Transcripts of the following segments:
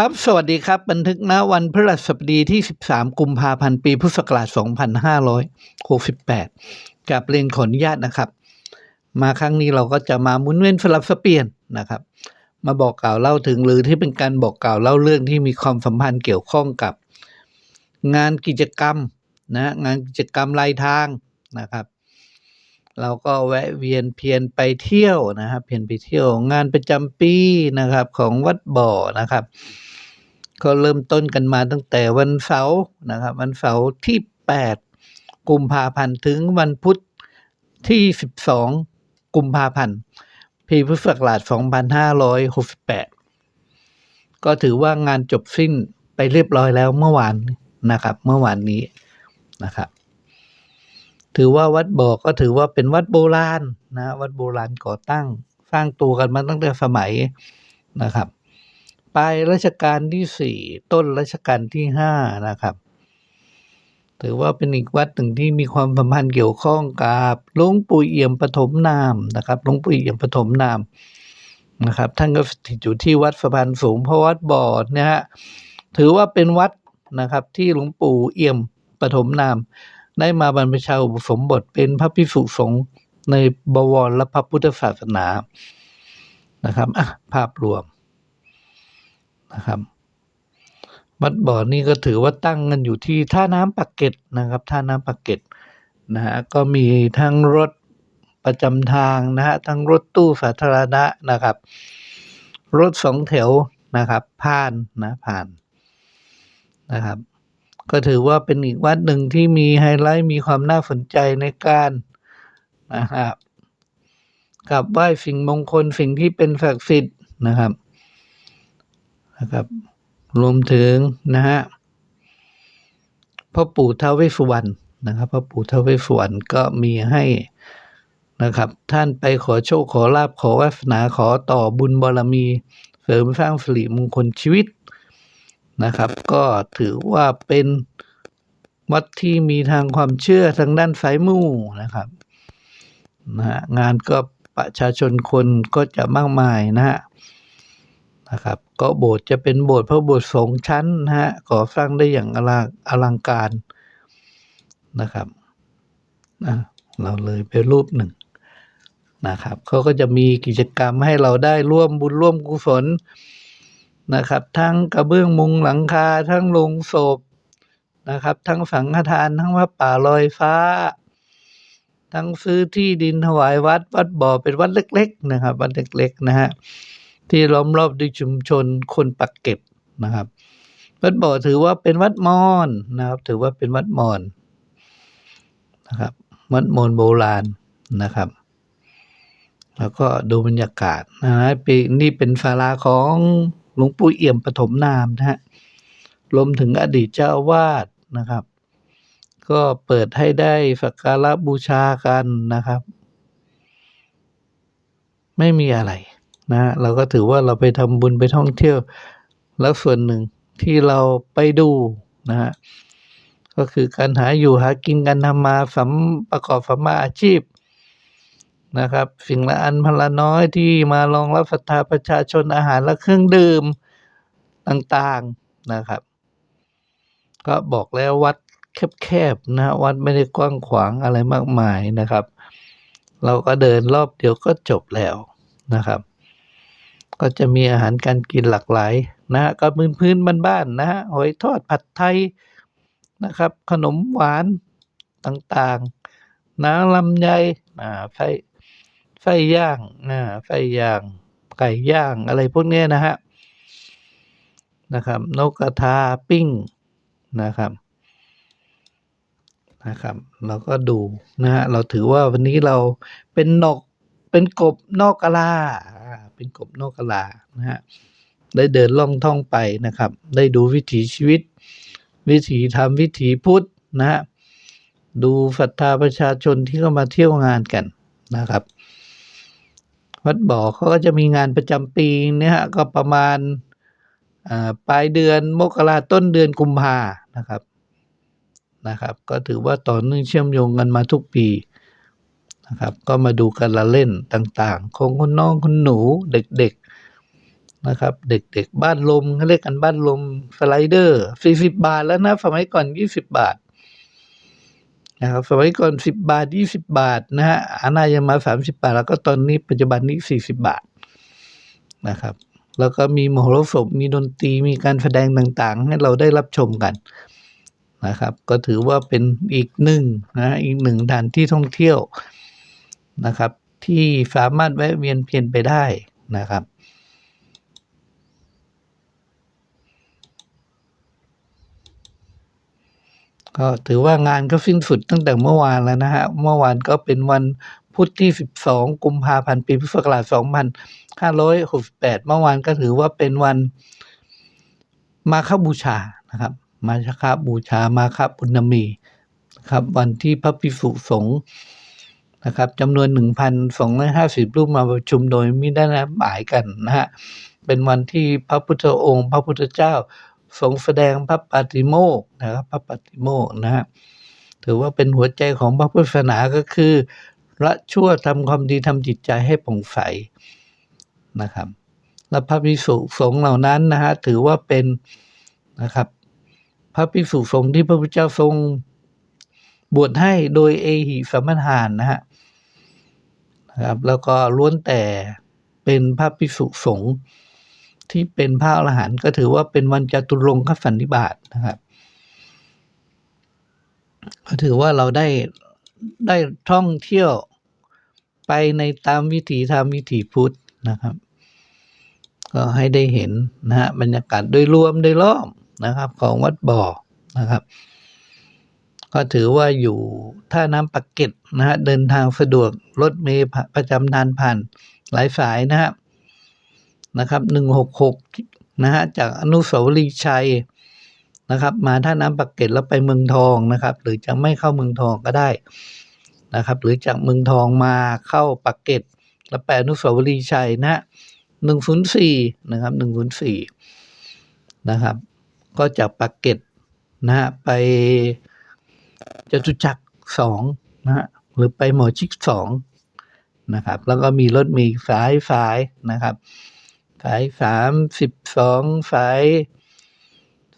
ครับ สวัสดีครับ บันทึกณวันพฤหัสบดีที่ 13 กุมภาพันธ์ ปีพุทธศักราช 2568 กับเรียนขออนุญาตนะครับ มาครั้งนี้เราก็จะมามุนเวียนสลับสเปลี่ยนนะครับ มาบอกกล่าวเล่าถึงหรือที่เป็นการบอกกล่าวเล่าเรื่องที่มีความสัมพันธ์เกี่ยวข้องกับ งานกิจกรรมนะงานกิจกรรมรายทางนะครับ เราก็แวะเวียนเพียนไปเที่ยวนะครับ เพียนไปเที่ยวงานประจำปีนะครับของวัดบ่อนะครับก็เริ่มต้นกันมาตั้งแต่วันเสาร์นะครับ วันเสาร์ที่ 8 กุมภาพันธ์ถึงวันพุธที่ 12 กุมภาพันธ์ปีพุทธศักราช2568 ก็ถือว่างานจบสิ้นไปเรียบร้อยแล้วเมื่อวานนะครับ เมื่อวานนี้นะครับ ถือว่าวัดบ่อก็ถือว่าเป็นวัดโบราณนะวัดโบราณก่อตั้ง สร้างตัวกันมาตั้งแต่สมัยนะครับปลายรัชกาลที่สี่ต้นรัชกาลที่ห้านะครับ ถือว่าเป็นอีกวัดหนึ่งที่มีความสัมพันธ์เกี่ยวข้องกับหลวงปู่เอี่ยมปฐมนามนะครับหลวงปู่เอี่ยมปฐมนามนะครับ ท่านก็สถิตอยู่ที่วัดสะพานสูงเพราะวัดบ่อเนี่ยฮะถือว่าเป็นวัดนะครับที่หลวงปู่เอี่ยมปฐมนาม ได้มาบรรพชาอุปสมบทเป็นพระภิกษุสงฆ์ในบวรและพระพุทธศาสนานะครับอะภาพรวมนะครับวัดบ่อนี่ก็ถือว่าตั้งกันอยู่ที่ท่าน้ำปากเกร็ดนะครับ ท่าน้ำปากเกร็ดนะฮะก็มีทั้งรถประจำทางนะฮะทั้งรถตู้สาธารณะนะครับ รถสองแถวนะครับ ผ่านนะผ่านนะครับ ก็ถือว่าเป็นอีกวัดหนึ่งที่มีไฮไลท์มีความน่าสนใจในการนะครับกับไหว้สิ่งมงคลสิ่งที่เป็นศักดิ์สิทธิ์นะครับนะครับ รวมถึงนะฮะพ่อปู่ท้าวเวสสุวรรณนะครับพ่อปู่ท้าวเวสสุวรรณก็มีให้นะครับ ท่านไปขอโชคขอลาบขอวาสนาขอต่อบุญบารมี เสริมสร้างสิริมงคลชีวิต นะครับ ก็ถือว่าเป็นวัดที่มีทางความเชื่อทางด้านสายมู่นะครับนะฮะงานก็ประชาชนคนก็จะมากมายนะฮะนะครับก็โบสถ์จะเป็นโบสถ์พระโบสถ์สองชั้นนะฮะก่อสร้างได้อย่างอลังอลังการนะครับนะเราเลยไปรูปหนึ่งนะครับเขาก็จะมีกิจกรรมให้เราได้ร่วมบุญร่วมกุศล นะครับ ทั้งกระเบื้องมุงหลังคา ทั้งโลงศพนะครับ ทั้งสังฆทาน ทั้งวัดป่าลอยฟ้า ทั้งซื้อที่ดินถวายวัด วัดบ่อเป็นวัดเล็ก ๆ นะครับ วัดเล็กๆนะฮะที่ล้อมรอบด้วยชุมชนคนปักเก็บนะครับ วัดบ่อถือว่าเป็นวัดมอญนะครับ ถือว่าเป็นวัดมอญนะครับ วัดมอญโบราณนะครับ แล้วก็ดูบรรยากาศนะฮะปีนี่เป็นศาลาของ หลวงปู่เอี่ยมปฐมนามนะฮะรวมถึงอดีตเจ้าอาวาสนะครับ ก็เปิดให้ได้สักการะบูชากันนะครับ ไม่มีอะไรนะฮะเราก็ถือว่าเราไปทำบุญไปท่องเที่ยว แล้วส่วนหนึ่งที่เราไปดูนะฮะก็คือการหาอยู่หากินกันทำมาสำประกอบสัมมาอาชีพ นะครับสิ่งละอันพละน้อยที่มารองรับศรัทธาประชาชนอาหารและเครื่องดื่มต่างๆนะครับ ก็บอกแล้ววัดแคบๆนะวัดไม่ได้กว้างขวางอะไรมากมายนะครับ เราก็เดินรอบเดียวก็จบแล้วนะครับ ก็จะมีอาหารการกินหลากหลายนะฮะก็พื้นพื้นบ้านๆนะฮะหอยทอดผัดไทยนะครับ ขนมหวานต่างๆ น้ำลำไยอ่าไส้ ไส้ย่างนะไส้ย่าง ไก่ย่างอะไรพวกนี้นะฮะนะครับ นกกระทาปิ้งนะครับนะครับ เราก็ดูนะฮะเราถือว่าวันนี้เราเป็นนกเป็นกบนอกกะลาอ่าเป็นกบนอกกะลานะฮะได้เดินล่องท่องไปนะครับ ได้ดูวิถีชีวิต วิถีธรรมวิถีพุทธนะฮะดูศรัทธาประชาชนที่เข้ามาเที่ยวงานกันนะครับ วัดบ่อเขาก็จะมีงานประจำปีเนี่ยฮะก็ประมาณปลายเดือนมกราต้นเดือนกุมภานะครับนะครับ ก็ถือว่าต่อเนื่องเชื่อมโยงกันมาทุกปีนะครับ ก็มาดูกันละเล่นต่างๆ ของคนน้องคนหนูเด็กนะครับ เด็กๆบ้านลมเขาเรียกกันบ้านลมสไลเดอร์สี่สิบาทแล้วนะสมัยก่อนยี่สิบาท นะครับสมัยก่อนสิบบาทยี่สิบาทนะฮะอาณายังมาสามสิบาท แล้วก็ตอนนี้ปัจจุบันนี้สี่สิบาทนะครับ แล้วก็มีมโหรสพมีดนตรีมีการแสดงต่างๆ ให้เราได้รับชมกันนะครับ ก็ถือว่าเป็นอีกหนึ่งนะอีกหนึ่งด่านที่ท่องเที่ยวนะครับ ที่สามารถแวะเวียนเพียนไปได้นะครับ ก็ถือว่างานก็สิ้นสุดตั้งแต่เมื่อวานแล้วนะฮะ เมื่อวานก็เป็นวันพุธที่ 12 กุมภาพันธ์ ปีพุทธศักราช2568 เมื่อวานก็ถือว่าเป็นวันมาฆบูชานะครับ มาฆบูชา มาฆบุญมีนะครับ วันที่พระภิกษุสงฆ์นะครับจำนวน 1,250 รูปมาประชุมโดยไม่ได้นัดหมายกันนะฮะ เป็นวันที่พระพุทธองค์ พระพุทธเจ้า ทรงแสดงพระปฏิโมกนะครับพระปฏิโมกนะฮะถือว่าเป็นหัวใจของพระพุทธศาสนาก็คือละชั่วทำความดีทำจิตใจให้ผ่องใสนะครับและพระภิกษุสงฆ์เหล่านั้นนะฮะถือว่าเป็นนะครับ พระภิกษุสงฆ์ที่พระพุทธเจ้าทรงบวชให้โดยเอหิสัมมทานนะฮะนะครับแล้วก็ล้วนแต่เป็นพระภิกษุสงฆ์ ที่เป็นพระอรหันต์ก็ถือว่าเป็นวันจตุรงคสันนิบาตนะครับก็ถือว่าเราได้ได้ท่องเที่ยวไปในตามวิถีธรรมวิถีพุทธนะครับ ก็ให้ได้เห็นนะฮะบรรยากาศโดยรวมโดยรอบนะครับ ของวัดบ่อนะครับ ก็ถือว่าอยู่ท่าน้ำปักเกร็ดนะฮะเดินทางสะดวกรถเมล์ประจำทานผ่านหลายสายนะฮะ นะครับหนึ่งหกหกนะฮะจากอนุสาวรีย์ชัยนะครับ มาท่าน้ำปักเกร็ดแล้วไปเมืองทองนะครับ หรือจะไม่เข้าเมืองทองก็ได้นะครับ หรือจากเมืองทองมาเข้าปักเกร็ดแล้วไปอนุสาวรีย์ชัยนะหนึ่งศูนย์สี่นะครับหนึ่งศูนย์สี่นะครับ ก็จากปักเกร็ดนะฮะไปจตุจักรสองนะฮะหรือไปหมอชิดสองนะครับ แล้วก็มีรถมีสายสายนะครับายสามสิบสองสาย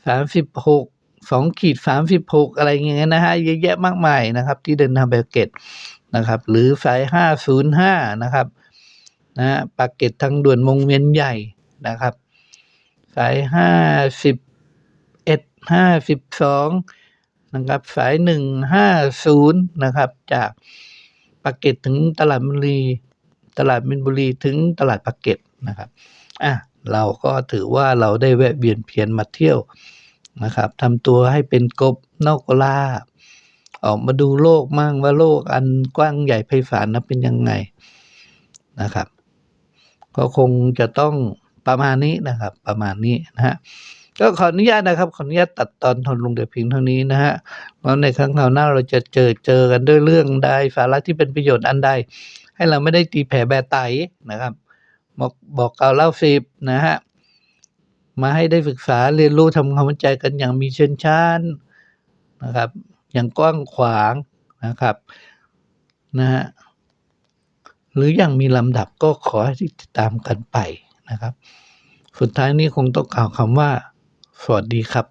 สามสิบหกสองขีดสามสิบหกอะไรอย่างเงี้ยนะฮะเยอะแยะมากมายนะครับ ที่เดินทางไปากเกร็ดนะครับ หรือสายห้าศูนย์ห้านะครับนะฮะปากเกร็ดทางด่วนวงเวียนใหญ่นะครับ สายห้าสิบเอ็ดห้าสิบสองนะครับสายหนึ่งห้าศูนย์นะครับ จากปากเกร็ดถึงตลาดมินบุรี ตลาดมินบุรีถึงตลาดปากเกร็ดนะครับ อะเราก็ถือว่าเราได้แวะเวียนเพียนมาเที่ยวนะครับทำตัวให้เป็นกบนอกกลาบออกมาดูโลกมั่งว่าโลกอันกว้างใหญ่ไพศาลนั้นเป็นยังไงนะครับ ก็คงจะต้องประมาณนี้นะครับ ประมาณนี้นะฮะก็ขออนุญาตนะครับขออนุญาตตัดตอนทนลงแต่เพียงเท่านี้นะฮะแล้วในครั้งคราวหน้าเราจะเจอเจอกันด้วยเรื่องใดสาระที่เป็นประโยชน์อันใด ให้เราไม่ได้ตีแผ่แบไตนะครับ บอกบอกกล่าวเล่าสิบนะฮะ มาให้ได้ศึกษาเรียนรู้ทำความเข้าใจกันอย่างมีเชิงชานนะครับ อย่างกว้างขวางนะครับนะฮะหรืออย่างมีลำดับก็ขอให้ติดตามกันไปนะครับ สุดท้ายนี้คงต้องกล่าวคำว่า สวัสดีครับ